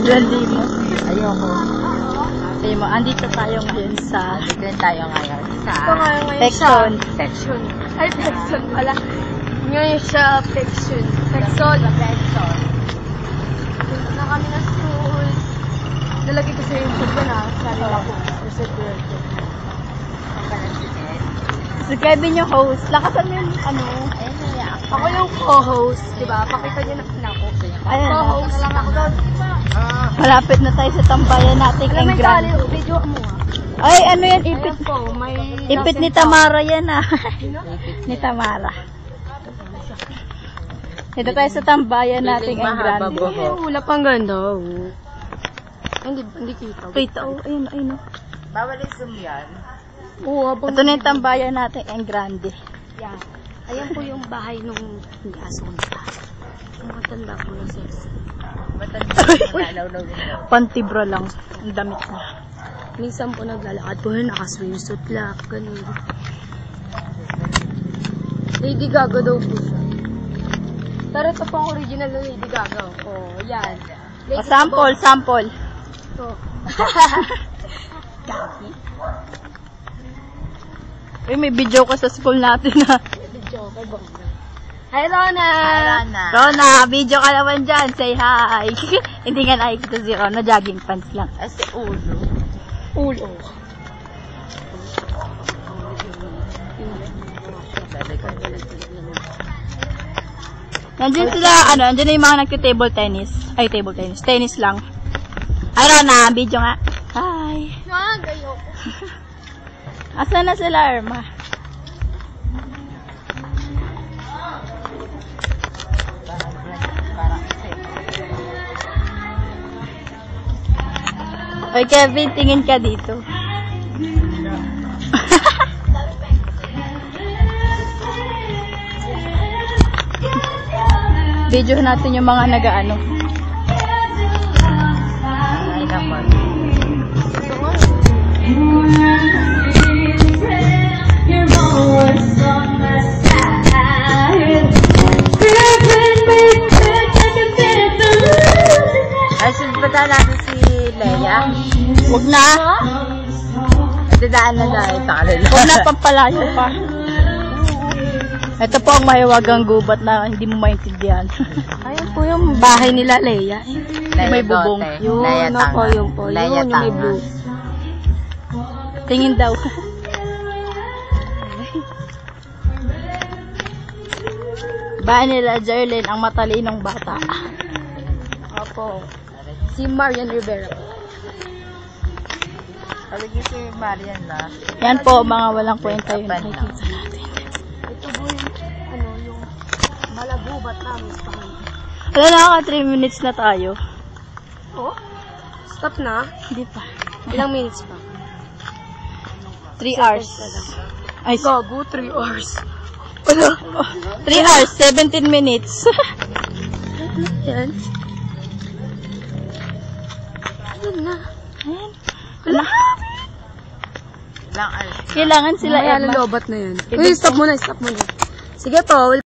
Joel, baby. Ayoko. Sabi mo, andito tayo ngayon sa... Bigyan tayo ngayon sa... Ito ngayon ngayon Pection. sa... Section. Ay, Pection pala. Ngayon sa Pection. Pection. Pection. Na kami na school. Nalagay ko sa yung food ko na. Sabi ako. Reservoir. Ang kalan si host. Lakasan mo yung ano. Ayun. Ako yung co-host, di ba? Pakita niyo na ako. Ayan. Co-host lang ako doon. Malapit na tayo sa tambayan natin Alam ang mo yung grand. tali, video mo ah. Ay, ano yan? Ipit. Ayan po, may... Ipit ni Tamara yan ah. ni Tamara. Dito tayo sa tambayan natin ang grand. Ay, ulap ang ganda. oh. Hindi, hindi kita. Wait, oh, ayun, ayun. oh. Bawal yung zoom yan. Oo. Ito na yung tambayan natin ang grande. Yan. Ayan po yung bahay nung aso ko nila. Ang matanda po na sexy. Matanda na nalaw na Pantibra lang. Ang damit niya. Minsan po naglalakad po yun, naka-swimsuit lang, ganun. Lady Gaga daw po siya. Pero ito po ang original na Lady Gaga. Oh, yan. O, Oh, sample, sample. Ito. Uy, may video ko sa school natin na. Kay Bonga. Hi, Rona! Arana. Rona, video ka naman dyan. Say hi. Hindi nga nakikita si Rona, jogging pants lang. As si Ulo. Ulo. Nandiyan sila, ano, nandiyan na yung mga nagka-table tennis. Ay, table tennis. Tennis lang. Ay, Rona, video nga. Hi. Ah, gayo. Asa na sila, Irma? Oy, Kevin, tingin ka dito. Video natin yung mga nag-ano. Ay. Ay, sunbata natin si Leia. Huwag na. Dadaan na dahil pangalan Huwag na pampalayo pa. Ito po ang mahiwagang gubat na hindi mo maintindihan. Ayun po yung bahay nila, Leia. May bubong. Yun, Leia ako, tanga. yun po. Yun, Leia yung may blue. Tingin daw. Bahay nila Jerlyn ang matalinong bata. Opo. Si Marian Rivera po. Sabi niyo si Marian na. Yan po, mga walang kwenta yun. Nakikita natin. Ito po yung, ano, yung malagubat namin sa kanya. Wala na ka 3 minutes na tayo. Oh? Stop na? Hindi pa. Ilang minutes pa? 3 hours. Ay, Gago, 3 hours. 3 hours, 17 minutes. Yan. Na. Ayan. Wala. Lang, ano, Kailangan sila Sila Emma. lobat na yan. Uy, stop muna, stop muna. Sige po,